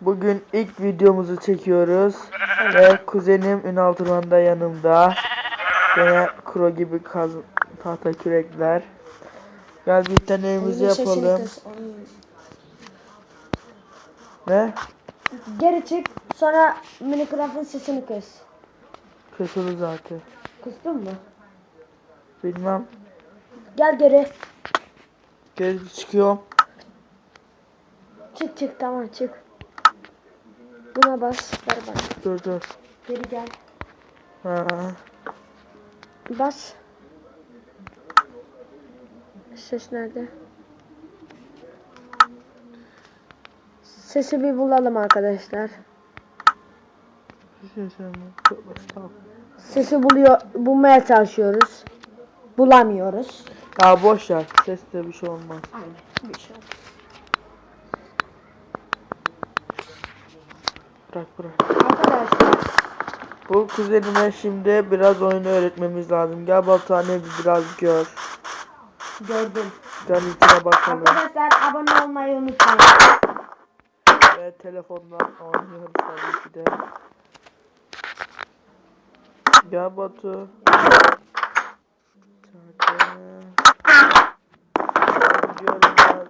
Bugün ilk videomuzu çekiyoruz. Ve kuzenim Ünal Turan da yanımda. Gene kuro gibi kaz tahta kürekler. Gel bir sesini yapalım. Ne? Geri çık sonra Minecraft'ın sesini kıs. Kötülü zaten. Kıstın mı? Bilmem. Gel geri. Geri çıkıyorum. Çık çık tamam çık. Buna bas. Ver bana. Dur dur. Geri gel. Ha. Bas. Ses nerede? Sesi bir bulalım arkadaşlar. Sesi buluyor, bulmaya çalışıyoruz. Bulamıyoruz. Ya boş ver. Seste bir şey olmaz. Aynen. Bir şey olmaz. Bırak bırak. Arkadaşlar Bu kuzenime şimdi biraz oyunu öğretmemiz lazım. Gel Batuhan'ı bir biraz gör. gördüm. Gel içine bakalım. Arkadaşlar abone olmayı unutmayın. Ve telefondan oynuyoruz tabii ki de. Gel Batu. Çarpı. Gidiyorum ben.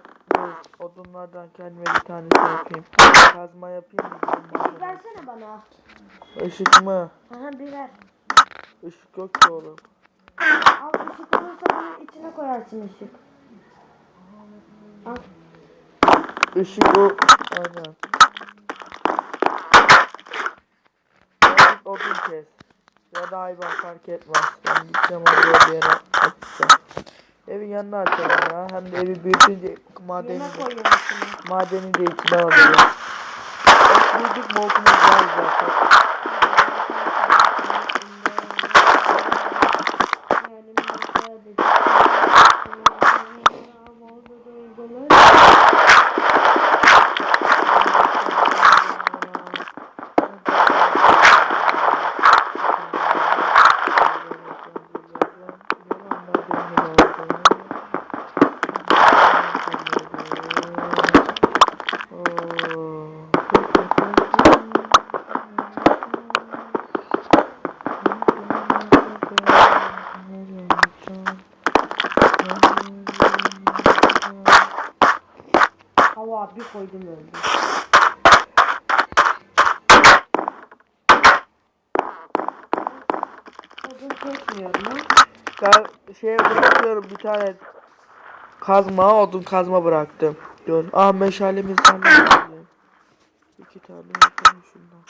Dur, odunlardan kendime bir tane şey yapayım. Kazma yapayım mı? Işık versene bana. Işık mı? Aha bir ver. Işık yok ki oğlum. Al ışık olursa bunun içine koyarsın ışık. Al. Işık o. Aynen. Birazcık odun kes. Ya da hayvan fark etmez. Ben gideceğim oraya bir yere açacağım. Evin yanına açalım ya. Hem de evi büyütünce madeni de, madeni de içine alırız. Büyüdük moltumuz var zaten. Bir koydum öldü. Odun kesmiyorum ha. Ben şeye bırakıyorum bir tane kazma, odun kazma bıraktım. Dur. Aa meşalemizden de yapayım. İki tane yapalım şundan.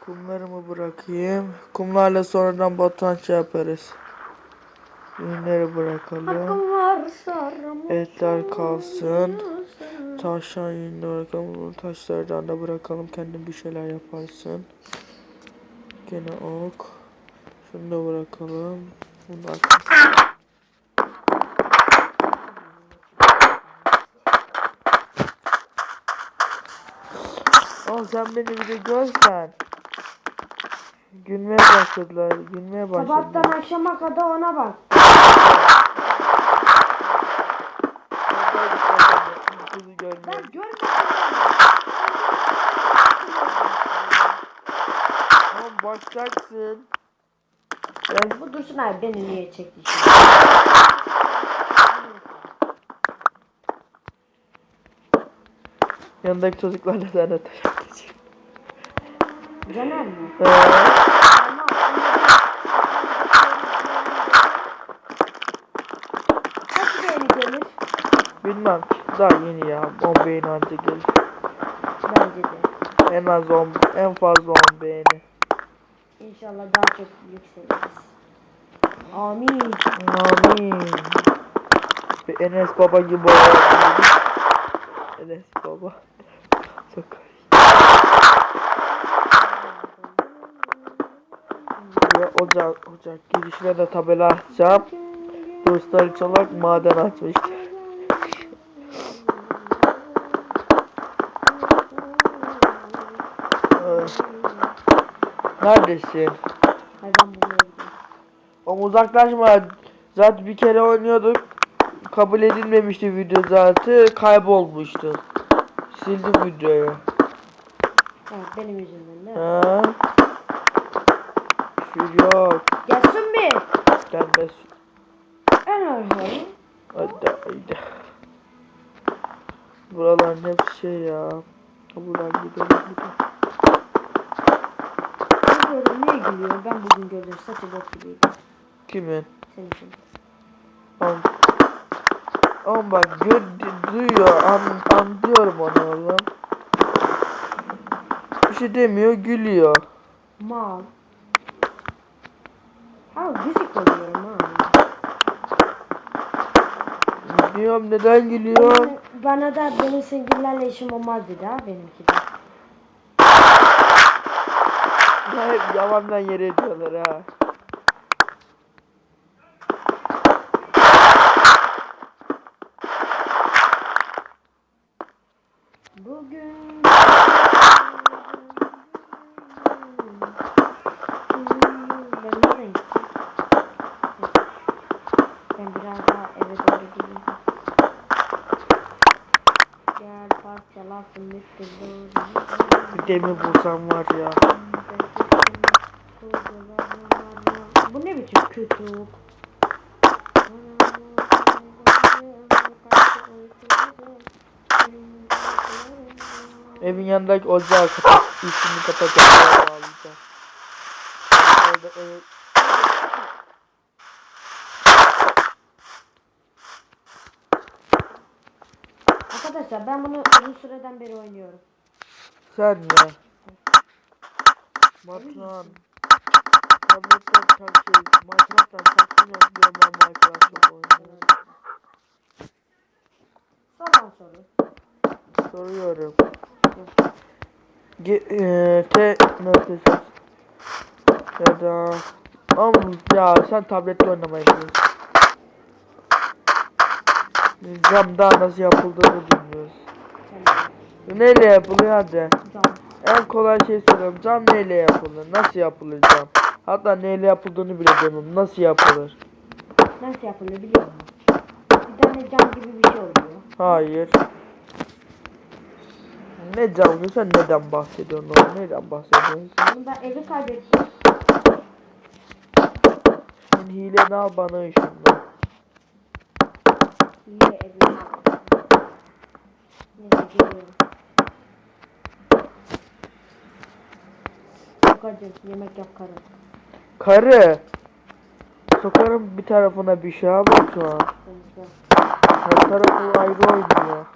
Kumlarımı bırakayım. Kumlarla sonradan batuhan şey yaparız. Ürünleri bırakalım. Etler kalsın. Taştan yününü bırakalım. Bunu taşlardan da bırakalım. Kendin bir şeyler yaparsın. Gene ok. Şunu da bırakalım. Bunu arkasına- Aa sen beni bir de görsen. Gülmeye başladılar. Gülmeye başladılar. Sabahtan akşama kadar ona bak. Kızı görmeye. Ben görmedim. Tamam bakacaksın. Ben Bu Dursun abi beni niye çekti şimdi? yanındaki çocuklarla de taşak geçiyor. Caner mi? Ee, bilmem. Daha yeni ya. 10 beğeni anca gelir. Bence de. En az 10, en fazla 10 beğeni. İnşallah daha çok yükseliriz. Amin. Amin. Bir Enes Baba gibi olabilir. Enes Baba. Çok Ve ocak, ocak girişine de tabela açacağım. Dostlar Çolak maden açmıştı. Ee, Neredesin? Hayvan gidiyorum. Oğlum uzaklaşma. Zaten bir kere oynuyorduk. kabul edilmemişti video zaten kaybolmuştu. Sildim videoyu. Evet benim yüzümden değil mi? Ha? Şu yok. Gelsin mi? Gelmez. En arkaya. Hadi haydi. Buraların hepsi şey ya. Buradan gidelim gidelim. Gördüm niye gülüyor? Ben bugün gördüm saçı bok gibiydi. Kimin? Senin için. Oğlum, oğlum bak gör, duyuyor an, anlıyorum onu oğlum. Bir şey demiyor gülüyor. Mal. Ha gıcık oluyorum ha. Diyorum neden gülüyor? Bana, bana da benim sevgililerle işim olmaz dedi ha benimki de. Hep yalandan yere ediyorlar ha. Bugün ben biraz daha eve doğru gideyim. Gel parçalasın mutluluğu. Bir demir bulsam var ya. Bu ne biçim kötü? Evin yanındaki ocağı kapat. Üstünü kapatacağım. bağlayacağım. Orada evet. Arkadaşlar ben bunu uzun süreden beri oynuyorum. Sen ya. Matran. Tak şey. Matran'dan taksın yok diyorum ben Minecraft'la oynuyorum. Soran soru. Soruyorum. Eee te nasıl ses? Ya da Ama ya sen tabletle oynamayı biliyorsun. Cam daha nasıl yapıldığını bilmiyoruz. Sen Neyle yapılıyor hadi. Cam. En kolay şey soruyorum. Cam neyle yapılır? Nasıl yapılır cam? Hatta neyle yapıldığını bile bilmiyorum. Nasıl yapılır? Nasıl yapılıyor biliyor musun? Bir tane cam gibi bir şey oluyor. Hayır. Ne camı? Sen neden bahsediyorsun oğlum? Neden bahsediyorsun? Ben evi kaybettim. Sen hileni al bana ışınla. Yine evi. Neyse geliyorum. Sokacım yemek yap karı. Karı. Sokarım bir tarafına bir şey bak şu an. Her tarafı ayrı oynuyor.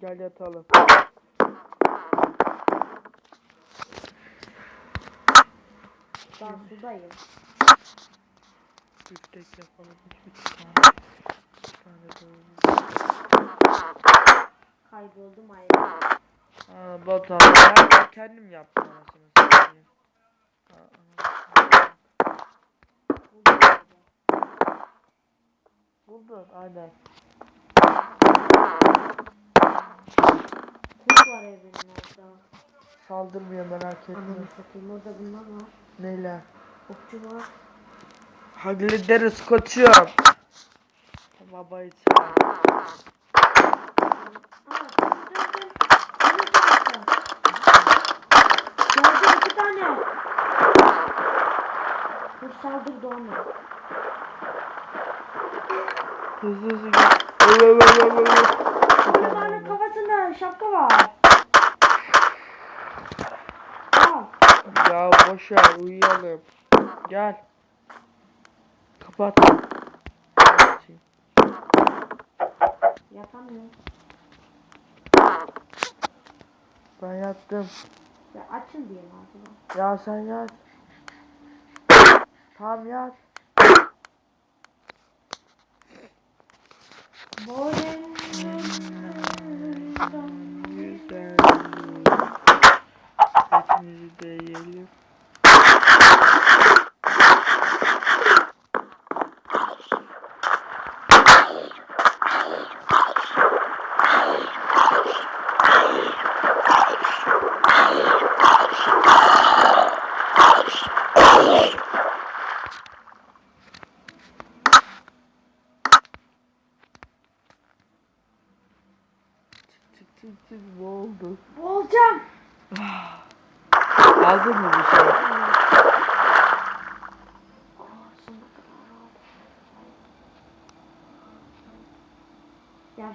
Gel yatalım. ben sudayım. Biftek yapalım. Hiçbir tane. Bir tane doğru. Kayboldum ayrı. Aa, Batuhan ben kendim yaptım anasını satayım. Aa, Buldun aynen. Kurt var evinin orada. Saldırmıyor merak etme. Ananı satayım orada bunlar var. Neyle? Okçu var. Hallederiz koçum. Baba için. Aa, dur dur dur. Beni bırakın. Geldi iki tane. Dur saldırdı onu. Hızlı hızlı. Bir tane kafasında şapka var. Ya boş ver uyuyalım. Gel. Kapat. Yatamıyor. Ben yattım. Ya açın diye mi acaba? Ya sen yat. Tamam yat. Güzel. Etimizi de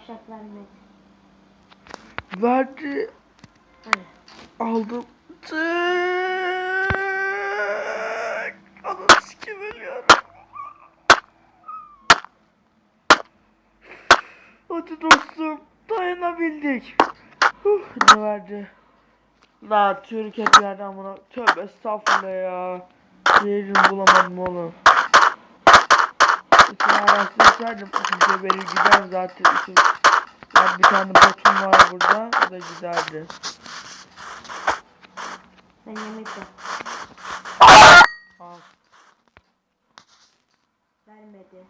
Yavşak vermedi. Verdi. Hani? Aldım. Tık. Ananı sikim ölüyorum. Hadi dostum. Dayanabildik. Huh, ne verdi? La Türk hep yerden buna. Tövbe estağfurullah ya. Yerini bulamadım oğlum. İçine araştırsaydım geberir gider zaten. İçim. Ya bir tane botum var burada. O da giderdi. Ben yemek yap. Al. Vermedi.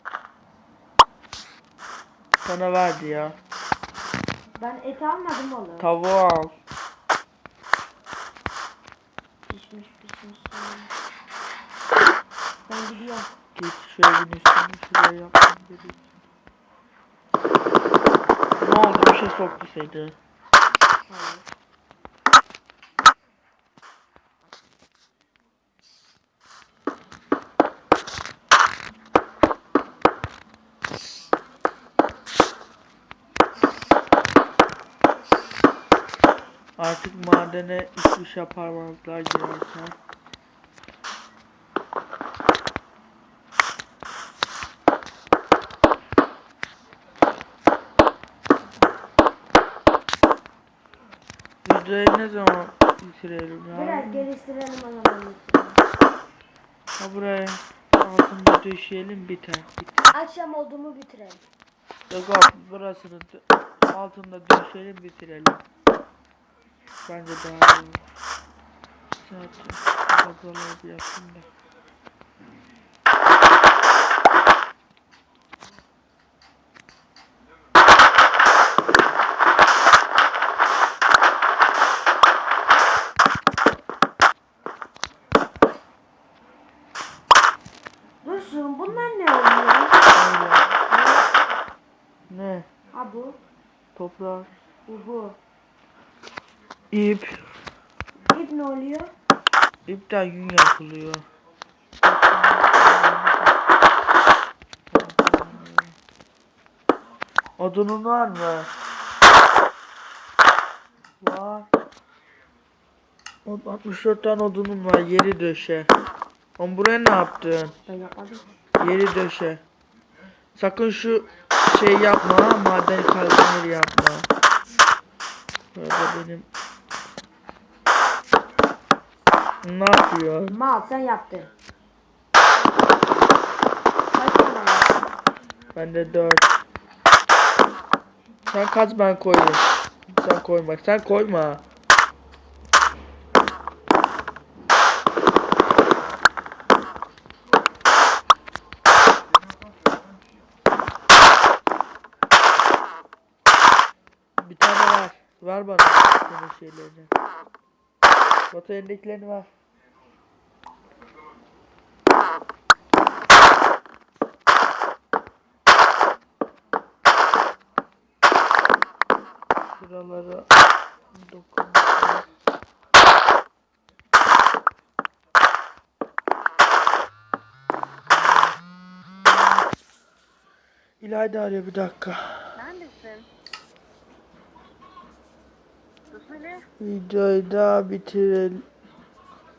Sana verdi ya. Ben et almadım oğlum. Tavuğu al. Pişmiş pişmiş. Ben gidiyorum. Git üstünü şuraya yapmam gerekiyor. Ne oldu? Bir şey soktu seni. Artık madene hiçbir şey yapamazlar girerken. Videoyu ne zaman bitirelim Biraz ya? geliştirelim adamın Ha buraya altında döşeyelim biter. biter. Akşam olduğumu bitirelim. Yok yok burasını altında döşeyelim bitirelim. Bence daha iyi. Zaten fazlalığı bir yapayım da. Dursun bunlar ne oluyor? Öyle. Ne? Ha bu. Toprak. Bu bu. İp. İp ne oluyor? İpten yün yapılıyor. Odunun var mı? Var. O- 64 tane odunum var. Yeri döşe. Oğlum buraya ne yaptın? Ben yapmadım. Yeri döşe. Sakın şu şey yapma maden kazanır yapma. Burada benim ne yapıyor? Mal sen yaptın. Kaç yaptın? Bende 4. Sen kaz ben koyayım. Sen koyma. Sen koyma. Bir tane ver. Ver bana senin şeylerini. Batu elindekilerini ver. Şuralara dokun. İlayda arıyor bir dakika. Videoyu da bitirelim.